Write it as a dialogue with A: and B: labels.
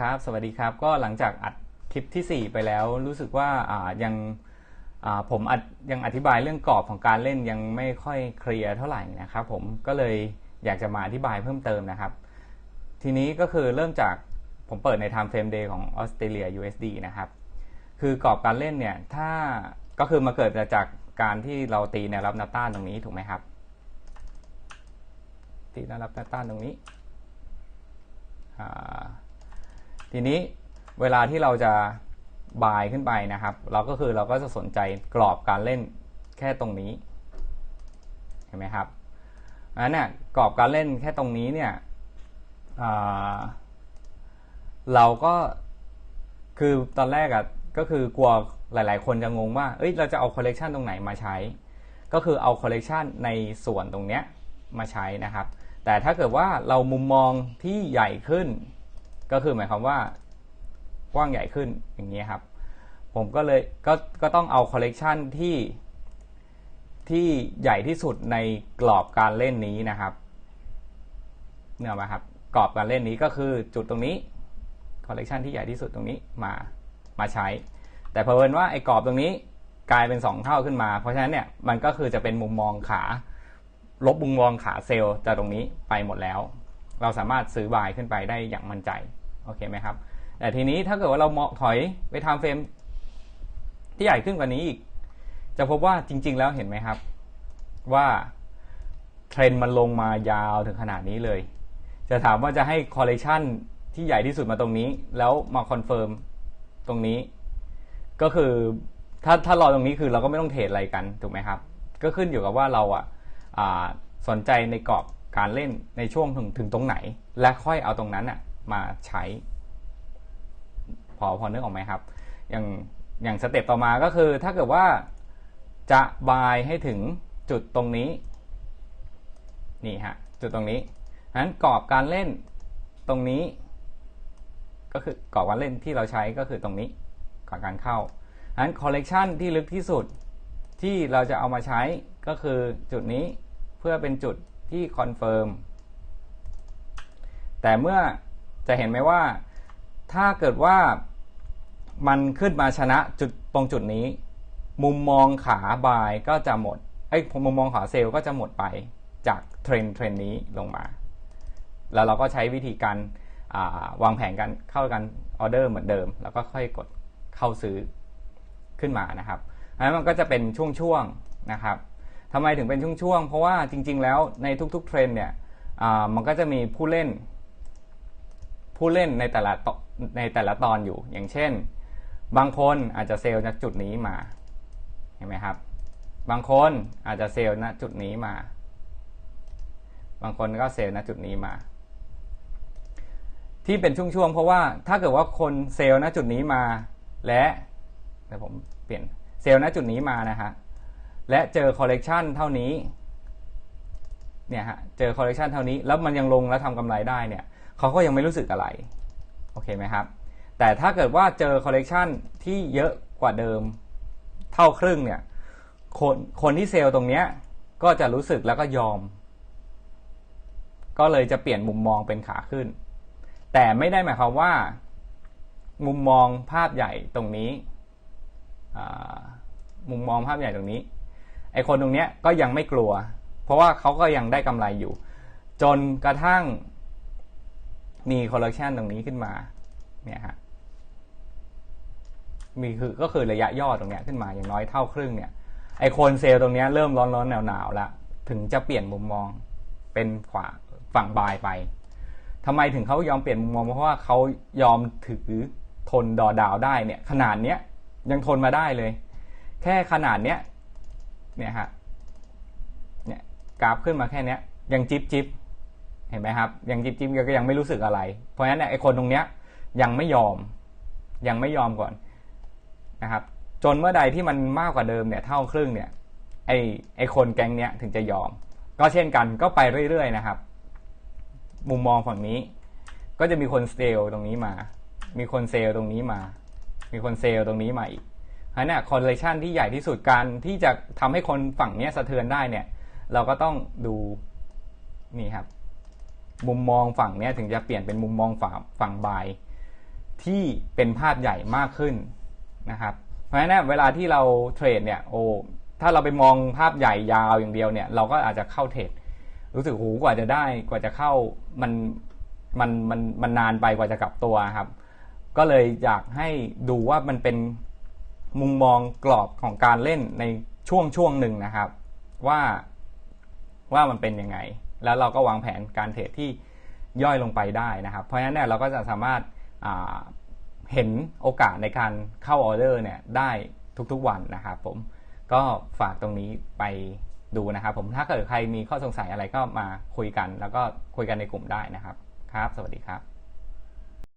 A: ครับ สวัสดีครับ ก็หลังจากอัดคลิปที่ 4 ไปแล้ว รู้สึกว่าายังผมยังอธิบายเรื่องกรอบของการเล่นยังไม่ค่อยเคลียร์เท่าไหร่นะครับ ผมก็เลยอยากจะมาอธิบายเพิ่มเติมนะครับ ทีนี้ก็คือเริ่มจากผมเปิดใน time frame day ของออสเตรเลีย USD นะครับ คือกรอบการเล่นเนี่ย ถ้าก็คือมาเกิดจากการที่เราตีแนวรับแนวต้านตรงนี้ถูกไหมครับ ตีแนวรับแนวต้านตรงนี้อ่า ทีนี้เวลาที่เราจะบายขึ้นไปนะครับ เราก็คือเราก็จะสนใจกรอบการเล่นแค่ตรงนี้ เห็นไหมครับอันนี้กรอบการเล่นแค่ตรงนี้เนี่ยเราก็คือตอนแรกอะ่ะก็คือกลัวหลาย ๆ คนจะงงว่าเอ้ยเราจะเอาคอลเลกชันตรงไหนมาใช้ ก็คือเอาคอลเลกชันในส่วนตรงเนี้ยมาใช้นะครับ แต่ถ้าเกิดว่าเรามุมมองที่ใหญ่ขึ้น ก็คือหมายความว่ากว้างใหญ่ขึ้นอย่างนี้ครับ ผมก็เลยก็ก็ต้องเอาคอลเลกชันที่ที่ใหญ่ที่สุดในกรอบการเล่นนี้นะครับเนี่ยมาครับกรอบการเล่นนี้ก็คือจุดตรงนี้คอลเลกชันที่ใหญ่ที่สุดตรงนี้มามาใช้ แต่เพอิญว่าไอ้กรอบตรงนี้กลายเป็น 2 เท่าขึ้นมา เพราะฉะนั้นเนี่ยมันก็คือจะเป็นมุมมองขา ลบมุมมองขาเซลล์จากตรงนี้ไปหมดแล้ว เราสามารถซื้อบายขึ้นไปได้อย่างมั่นใจโอเคไหมครับ แต่ทีนี้ถ้าเกิดว่าเราเหมาะถอยไปทำเฟรมที่ใหญ่ขึ้นกว่านี้อีก จะพบว่าจริง ๆ แล้วเห็นไหมครับ ว่าเทรนมันลงมายาวถึงขนาดนี้เลย จะถามว่าจะให้คอลเลคชันที่ใหญ่ที่สุดมาตรงนี้ แล้วมาคอนเฟิร์มตรงนี้ ก็คือถ้าถ้ารอตรงนี้คือเราก็ไม่ต้องเทรดอะไรกันถูกไหมครับ ก็ขึ้นอยู่กับว่าเราอะสนใจในกรอบ การเล่นในช่วงถึงถึงตรงไหน และค่อยเอาตรงนั้นอะมาใช้ พอพอนึกออกไหมครับ อย่างอย่างสเต็ปต่อมาก็คือ ถ้าเกิดว่าจะบายให้ถึงจุดตรงนี้นี่ฮะจุดตรงนี้นั้นกรอบการเล่นตรงนี้ ก็คือกรอบการเล่นที่เราใช้ก็คือตรงนี้ก่อนการเข้านั้นคอลเลกชันที่ลึกที่สุดที่เราจะเอามาใช้ก็คือจุดนี้เพื่อเป็นจุด ที่คอนเฟิร์มแต่เมื่อจะเห็นไหมว่าถ้าเกิดว่ามันขึ้นมาชนะจุดตรงจุดนี้ มุมมองขาบายก็จะหมดไอ้มุมมองขาเซลล์ก็จะหมดไปจากเทรนเทรนนี้ลงมา แล้วเราก็ใช้วิธีการวางแผนกันเข้ากันออเดอร์เหมือนเดิม แล้วก็ค่อยกดเข้าซื้อขึ้นมานะครับอันนั้นมันก็จะเป็นช่วงๆนะครับ ทำไมถึงเป็นช่วงๆ เพราะว่าจริง ๆ แล้วในทุกๆ เทรนเนี่ยมันก็จะมีผู้เล่น ผู้เล่นในแต่ละในแต่ละตอนอยู่ อย่างเช่น บางคนอาจจะเซลล์ณจุดนี้มา เห็นไหมครับ บางคนอาจจะเซลล์ณจุดนี้มา บางคนก็เซลล์ณจุดนี้มา ที่เป็นช่วงๆ เพราะว่าถ้าเกิดว่าคนเซลล์ณจุดนี้มา และเดี๋ยวผมเปลี่ยนเซลล์ณจุดนี้มานะฮะ และเจอคอลเลกชันเท่านี้เนี่ยฮะเจอคอลเลกชันเท่านี้แล้วมันยังลงแล้วทำกำไรได้เนี่ยเขาก็ยังไม่รู้สึกอะไรโอเคไหมครับ แต่ถ้าเกิดว่าเจอคอลเลกชันที่เยอะกว่าเดิมเท่าครึ่งเนี่ยคนคนที่เซลล์ตรงเนี้ยก็จะรู้สึกแล้วก็ยอม ก็เลยจะเปลี่ยนมุมมองเป็นขาขึ้น แต่ไม่ได้หมายความว่า มุมมองภาพใหญ่ตรงนี้มุมมองภาพใหญ่ตรงนี้ ไอคนตรงเนี้ยก็ยังไม่กลัว เพราะว่าเขาก็ยังได้กำไรอยู่ จนกระทั่งมีคอลเลคชันตรงนี้ขึ้นมาเนี่ยฮะมีคือก็คือระยะย่อตรงเนี้ยขึ้นมาอย่างน้อยเท่าครึ่งเนี่ยไอคนเซลล์ตรงเนี้ยเริ่มร้อนร้อนหนาวหนาวล้วถึงจะเปลี่ยนมุมมองเป็นขวาฝั่งบายไปทำไมถึงเขายอมเปลี่ยนมุมมองเพราะว่าเขายอมถือทนดอดาวได้เนี่ย ขนาดเนี้ยยังทนมาได้เลย แค่ขนาดเนี้ย เนี่ยฮะเนี่ยกราฟขึ้นมาแค่เนี้ยยังจิบจิบเห็นไหมครับ ยังจิบจิบก็ยังไม่รู้สึกอะไร เพราะฉะนั้นเนี่ยไอ้คนตรงเนี้ยยังไม่ยอม ยังไม่ยอมก่อนนะครับ จนเมื่อใดที่มันมากกว่าเดิมเนี่ยเท่าครึ่งเนี่ยไอ้ไอ้คนแก๊งเนี้ยถึงจะยอม ก็เช่นกันก็ไปเรื่อยๆนะครับ มุมมองฝั่งนี้ ก็จะมีคนเซลล์ตรงนี้มา มีคนเซลล์ตรงนี้มา มีคนเซลล์ตรงนี้มาอีก เพราะเนี่ยคอร์เลชันที่ใหญ่ที่สุดการที่จะทำให้คนฝั่งนี้สะเทือนได้เนี่ย เราก็ต้องดูนี่ครับ มุมมองฝั่งนี้ถึงจะเปลี่ยนเป็นมุมมองฝั่งฝั่งบายที่เป็นภาพใหญ่มากขึ้นนะครับ เพราะฉะนั้นเวลาที่เราเทรดเนี่ยโอ้ถ้าเราไปมองภาพใหญ่ยาวอย่างเดียวเนี่ย เราก็อาจจะเข้าเทรดรู้สึกหูกว่าจะได้กว่าจะเข้ามันมันมันมันนานไปกว่าจะกลับตัวครับ ก็เลยอยากให้ดูว่ามันเป็น มุมมองกรอบของการเล่นในช่วงช่วงหนึ่งนะครับ ว่าว่ามันเป็นยังไง แล้วเราก็วางแผนการเทรดที่ย่อยลงไปได้นะครับ เพราะฉะนั้นเนี่ยเราก็จะสามารถเห็นโอกาสในการเข้าออเดอร์เนี่ยได้ทุกๆวันนะครับผมก็ฝากตรงนี้ไปดูนะครับ ผมถ้าเกิดใครมีข้อสงสัยอะไรก็มาคุยกัน แล้วก็คุยกันในกลุ่มได้นะครับครับ สวัสดีครับ